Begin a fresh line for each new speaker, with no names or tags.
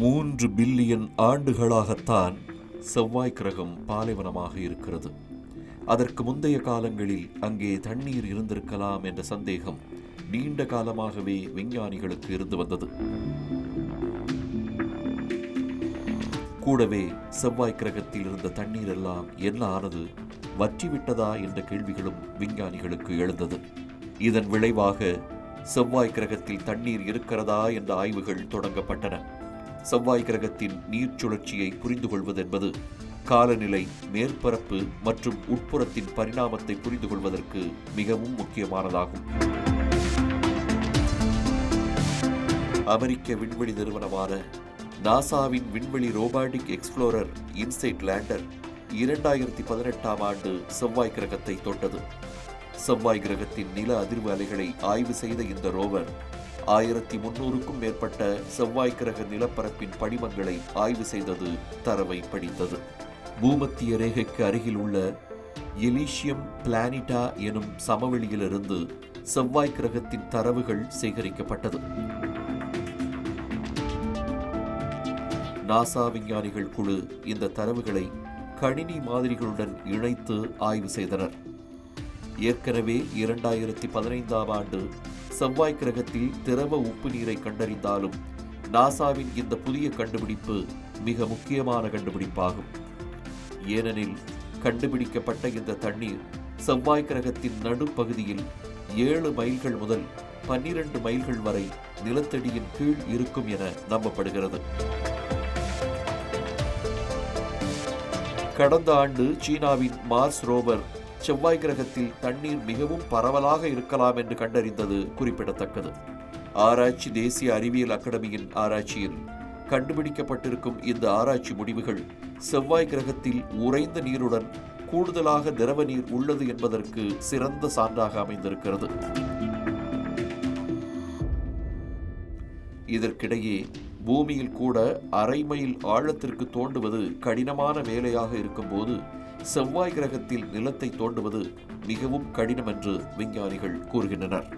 மூன்று பில்லியன் ஆண்டுகளாகத்தான் செவ்வாய் கிரகம் பாலைவனமாக இருக்கிறது. அதற்கு முந்தைய காலங்களில் அங்கே தண்ணீர் இருந்திருக்கலாம் என்ற சந்தேகம் நீண்ட காலமாகவே விஞ்ஞானிகளுக்கு இருந்து வந்தது. கூடவே செவ்வாய் கிரகத்தில் இருந்த தண்ணீர் எல்லாம் என்ன ஆனது? வற்றிவிட்டதா என்ற கேள்விகளும் விஞ்ஞானிகளுக்கு எழுந்தது. இதன் விளைவாக செவ்வாய் கிரகத்தில் தண்ணீர் இருக்கிறதா என்ற ஆய்வுகள் தொடங்கப்பட்டன. செவ்வாய் கிரகத்தின் நீர் சுழற்சியை புரிந்து கொள்வதென்பது காலநிலை மேற்பரப்பு மற்றும் உட்புறத்தின் பரிணாமத்தை புரிந்து கொள்வதற்கு மிகவும் முக்கியமானதாகும். அமெரிக்க விண்வெளி நிறுவனமான நாசாவின் விண்வெளி ரோபாட்டிக் எக்ஸ்ப்ளோரர் இன்சைட் லேண்டர் இரண்டாயிரத்தி பதினெட்டாம் ஆண்டு செவ்வாய் கிரகத்தை தொட்டது. செவ்வாய் கிரகத்தின் நில அதிர்வு அலைகளை ஆய்வு செய்த இந்த ரோவர் ஆயிரத்தி முன்னூறுக்கும் மேற்பட்ட செவ்வாய் கிரக நிலப்பரப்பின் படிமங்களை ஆய்வு செய்தது தரவை படித்தது. பூமத்திய ரேகைக்கு அருகில் உள்ள எலிஷியம் பிளானிட்டா எனும் சமவெளியிலிருந்து செவ்வாய் கிரகத்தின் தரவுகள் சேகரிக்கப்பட்டது. நாசா விஞ்ஞானிகள் குழு இந்த தரவுகளை கணினி மாதிரிகளுடன் இணைத்து ஆய்வு செய்தனர். ஏற்கனவே இரண்டாயிரத்தி பதினைந்தாம் ஆண்டு செவ்வாய் கிரகத்தில் திரவ உப்பு நீரை கண்டறிந்தாலும் நாசாவின் இந்த புதிய கண்டுபிடிப்பு மிக முக்கியமான கண்டுபிடிப்பாகும். ஏனெனில் கண்டுபிடிக்கப்பட்ட இந்த தண்ணீர் செவ்வாய் கிரகத்தின் நடுப்பகுதியில் ஏழு மைல்கள் முதல் பன்னிரண்டு மைல்கள் வரை நிலத்தடியின் கீழ் இருக்கும் என நம்பப்படுகிறது. கடந்த ஆண்டு சீனாவின் மார்ஸ் ரோவர் செவ்வாய் கிரகத்தில் தண்ணீர் மிகவும் பரவலாக இருக்கலாம் என்று கண்டறிந்தது குறிப்பிடத்தக்கது. ஆராய்ச்சி தேசிய அறிவியல் அகாடமியின் ஆராய்ச்சியில் கண்டுபிடிக்கப்பட்டிருக்கும் இந்த ஆராய்ச்சி முடிவுகள் செவ்வாய் கிரகத்தில் உறைந்த நீருடன் கூடுதலாக திரவ நீர் உள்ளது என்பதற்கு சிறந்த சான்றாக அமைந்திருக்கிறது. இதற்கிடையே பூமியில் கூட அரை மைல் ஆழத்திற்கு தோண்டுவது கடினமான வேலையாக இருக்கும்போது செவ்வாய் கிரகத்தில் நிலத்தை தோண்டுவது மிகவும் கடினம் என்று விஞ்ஞானிகள் கூறுகின்றனர்.